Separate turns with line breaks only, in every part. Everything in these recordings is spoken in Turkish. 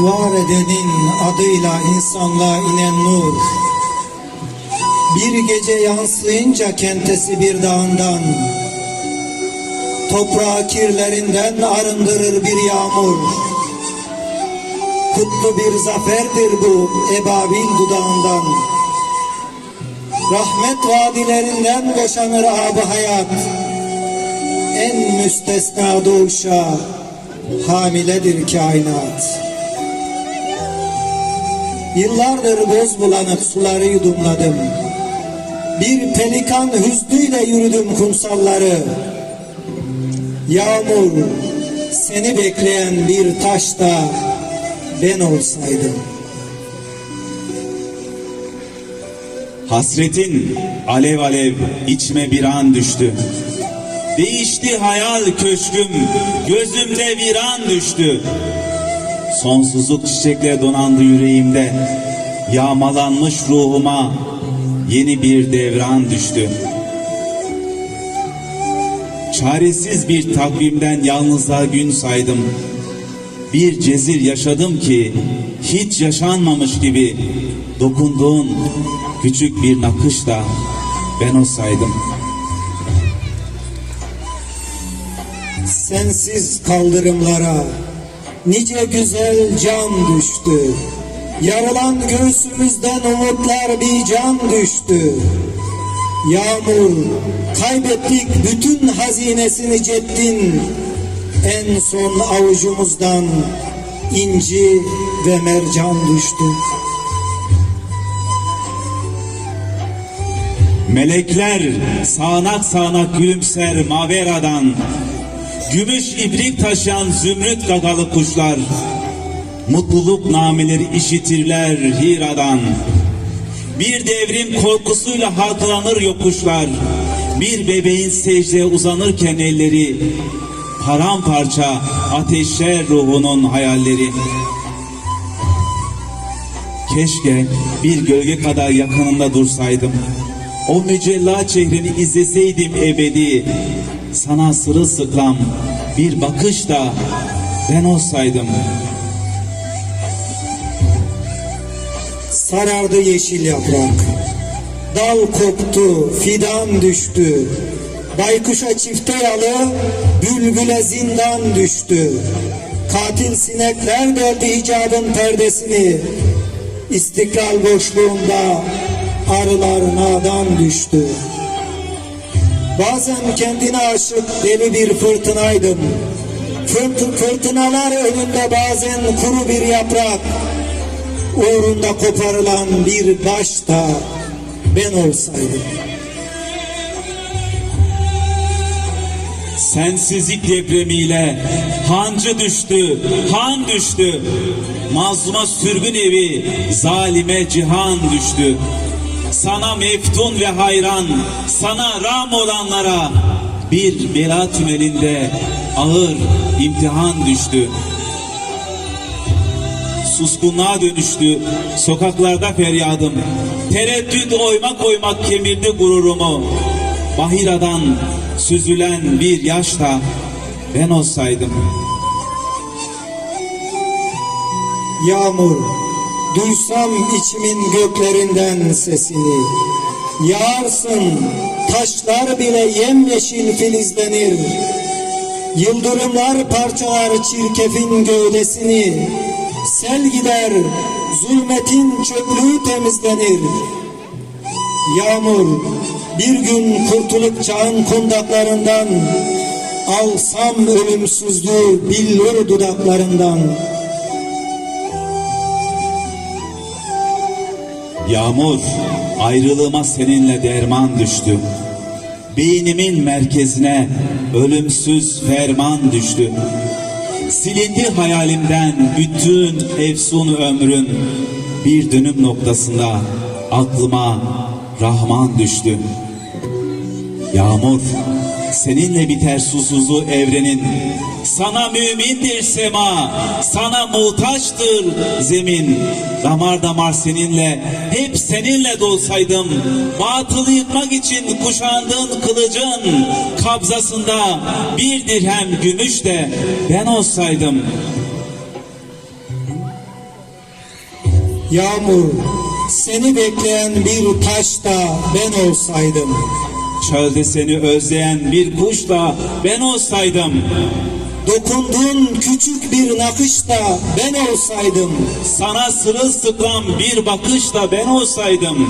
var edenin adıyla insanlığa inen nur. Bir gece yansıyınca kentesi bir dağından, toprağı kirlerinden arındırır bir yağmur. Kutlu bir zaferdir bu ebabil dudağından. Rahmet vadilerinden boşanır abı hayat. En müstesna doğuşa hamiledir kainat. Yıllardır boz bulanık suları yudumladım. Bir pelikan hüznüyle yürüdüm kumsalları. Yağmur, seni bekleyen bir taş da ben olsaydım.
Hasretin alev alev içime bir an düştü. Değişti hayal köşküm, gözümde bir an düştü. Sonsuzluk çiçekle donandı yüreğimde. Yağmalanmış ruhuma yeni bir devran düştü. Çaresiz bir takvimden yalnızlığa gün saydım. Bir cezir yaşadım ki hiç yaşanmamış gibi dokunduğun küçük bir nakışla ben olsaydım.
Sensiz kaldırımlara nice güzel can düştü. Yarılan göğsümüzden umutlar bir can düştü. Yağmur kaybettik bütün hazinesini ceddin. En son avucumuzdan inci ve mercan düştü.
Melekler sağanak sağanak gülümser Mavera'dan. Gümüş ibrik taşıyan zümrüt gagalı kuşlar. Mutluluk nameleri işitirler Hira'dan. Bir devrim korkusuyla halkalanır yokuşlar. Bir bebeğin secdeye uzanırken elleri paramparça ateşler ruhunun hayalleri. Keşke bir gölge kadar yakınında dursaydım. O mücella çehrini izleseydim ebedi. Sana sırılsıklam bir bakışla ben olsaydım.
Sarardı yeşil yaprak. Dal koptu, fidan düştü. Baykuşa çifte yalı, bülbüle zindan düştü. Katil sinekler deldi hicabın perdesini. İstiklal boşluğunda arılar nadan düştü. Bazen kendine aşık deli bir fırtınaydım. Fırt fırtınalar önünde bazen kuru bir yaprak uğrunda koparılan bir baş da ben olsaydım.
Sensizlik depremiyle hancı düştü, han düştü. Mazluma sürgün evi, zalime cihan düştü. Sana meftun ve hayran, sana ram olanlara bir bela tünelinde ağır imtihan düştü. Suskunluğa dönüştü sokaklarda feryadım. Tereddüt oymak oymak kemirdi gururumu. Bahiradan süzülen bir yaşla ben olsaydım.
Yağmur, duysam içimin göklerinden sesini. Yağarsın, taşlar bile yemyeşil filizlenir. Yıldırımlar parçalar çirkefin gövdesini. Sel gider, zulmetin çöplüğü temizlenir. Yağmur, bir gün kurtulup çağın kundaklarından, alsam ölümsüzlüğü billur dudaklarından.
Yağmur ayrılığıma seninle derman düştü. Beynimin merkezine ölümsüz ferman düştü. Silindi hayalimden bütün efsun ömrün bir dönüm noktasında aklıma Rahman düştü. Yağmur seninle biter susuzluğu evrenin. Sana mümindir sema, sana muhtaçtır zemin. Damar damar seninle, hep seninle dolsaydım. Batılı yıkmak için kuşandığın kılıcın kabzasında bir dirhem gümüş de ben olsaydım.
Yağmur, seni bekleyen bir taş da ben olsaydım.
Çölde seni özleyen bir kuş da ben olsaydım.
Dokunduğun küçük bir nakış da ben olsaydım.
Sana sırılsıklam bir bakış da ben olsaydım.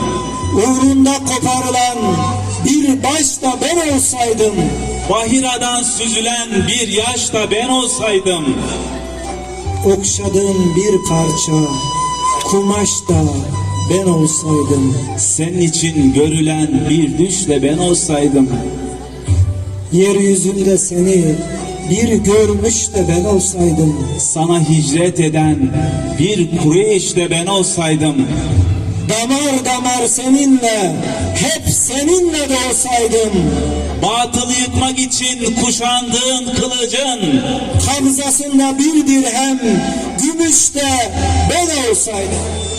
Uğrunda koparılan bir baş da ben olsaydım.
Bahiradan süzülen bir yaş da ben olsaydım.
Okşadığın bir parça kumaş da ben olsaydım.
Senin için görülen bir düş de ben olsaydım.
Yeryüzünde seni bir görmüş de ben olsaydım.
Sana hicret eden bir Kureyş de ben olsaydım.
Damar damar seninle, hep seninle de olsaydım.
Batılı yıkmak için kuşandığın kılıcın
Kabzasında bir dirhem, gümüş de ben olsaydım.